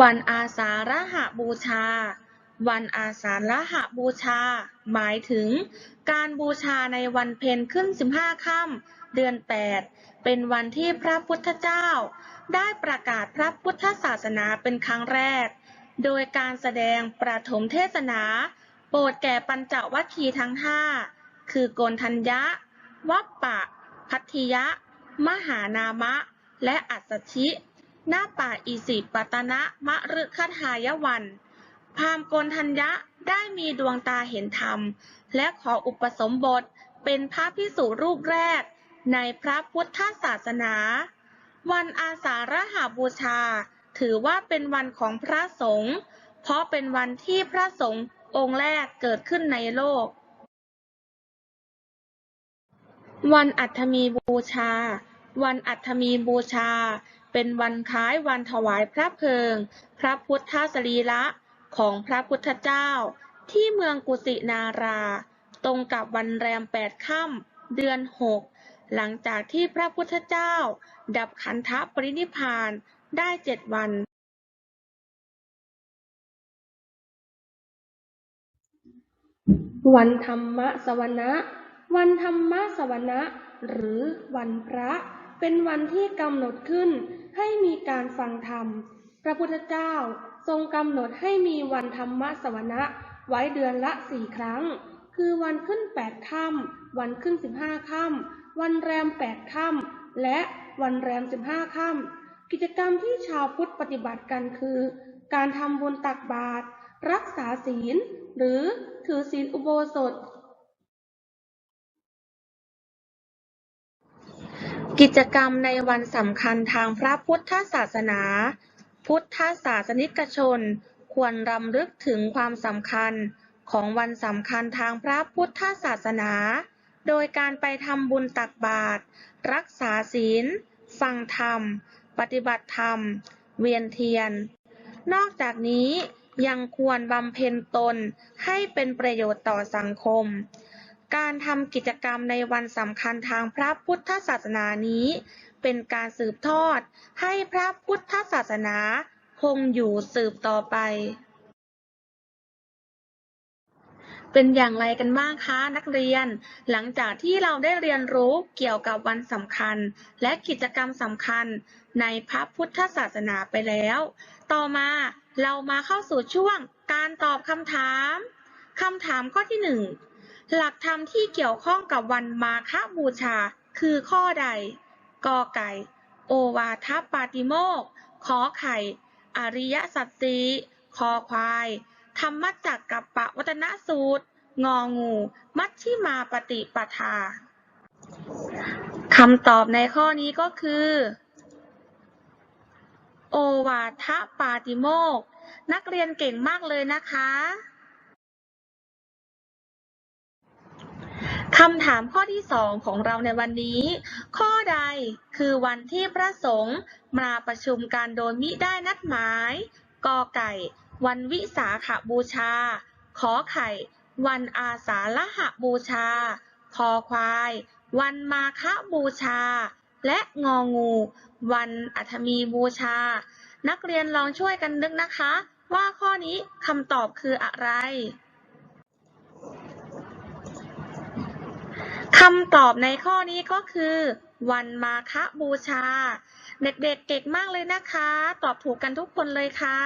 วันอาสาฬหบูชา วันอาสาฬหบูชา หมายถึง การบูชาในวันเพ็ญขึ้น 15 ค่ำเดือน 8 เป็นวันที่พระพุทธเจ้า ได้ประกาศพระพุทธศาสนาเป็นครั้งแรก โดยการแสดงประถมเทศนา โปรดแก่ปัญจวัคคีย์ทั้งห้าคือโกนทัญญะ วัปปะ พัทธิยะ มหานามะ และอัสสชิ น้าป่าอิสิปตนะมะฤคทายวัน พามโกนทัญญะได้มีดวงตาเห็นธรรม และขออุปสมบทเป็นพระพิสุรูปแรก ในพระพุทธศาสนา วันอาสาฬหบูชา ถือว่าเป็นวันของพระสงฆ์เพราะเป็นวันที่พระสงฆ์องค์แรกเกิดขึ้นในโลก วันอัฐมีบูชา วันอัฐมีบูชา เป็นวันคล้ายวันถวายพระเพลิง พระพุทธสรีระของพระพุทธเจ้า ที่เมืองกุสินารา ตรงกับวันแรมแปดค่ำเดือนหกหลังจากที่พระพุทธเจ้า ดับขันธปรินิพานได้เจ็ดวัน วันธรรมสวนะ วันธรรมสวนะ หรือวันพระ เป็นวันที่กำหนดขึ้นให้มีการฟังธรรม พระพุทธเจ้าทรงกำหนดให้มีวันธรรมสวนะไว้เดือนละสี่ครั้ง คือวันขึ้นแปดค่ำวันขึ้นสิบห้าค่ำวันแรมแปดค่ำและวันแรมสิบห้าค่ำกิจกรรมที่ชาวพุทธปฏิบัติกันคือ การทำบุญตักบาตรรักษาศีล หรือถือศีลอุโบสถ กิจกรรมในวันสำคัญทางพระพุทธศาสนา พุทธศาสนิกชน ควรรำลึกถึงความสำคัญของวันสำคัญทางพระพุทธศาสนา โดยการไปทำบุญตักบาตรรักษาศีล ฟังธรรม ปฏิบัติธรรม เวียนเทียน นอกจากนี้ยังควรบำเพ็ญตนให้เป็นประโยชน์ต่อสังคม การทำกิจกรรมในวันสำคัญทางพระพุทธศาสนานี้ เป็นการสืบทอดให้พระพุทธศาสนาคงอยู่สืบต่อไป เป็นอย่างไรกันบ้างคะนักเรียน หลังจากที่เราได้เรียนรู้เกี่ยวกับวันสำคัญ และกิจกรรมสำคัญในพระพุทธศาสนาไปแล้ว ต่อมาเรามาเข้าสู่ช่วงการตอบคำถามคำถามข้อที่หนึ่ง หลักธรรมที่เกี่ยวข้องกับวันมาฆบูชา คือข้อใด กอไก่ โอวาทปาติโมกขอไข่ อริยสัจสีคอควาย ธรรมจักกับปวัตนสูตร งองู มัชชิมาปฏิปทาคำตอบในข้อนี้ก็คือ โอวาทปาติโมก นักเรียนเก่งมากเลยนะคะ คำถามข้อที่สองของเราในวันนี้ ข้อใดคือวันที่พระสงฆ์มาประชุมกันโดยมิได้นัดหมายกอไก่ วันวิสาขบูชา ขอไข่ วันอาสาฬหบูชา คอควาย วันมาฆบูชา และงองู วันอัฐมีบูชา นักเรียนลองช่วยกันนึกนะคะ ว่าข้อนี้คำตอบคืออะไร คำตอบในข้อนี้ก็คือ วันมาฆบูชา เด็กๆเก่งมากเลยนะคะ ตอบถูกกันทุกคนเลยค่ะ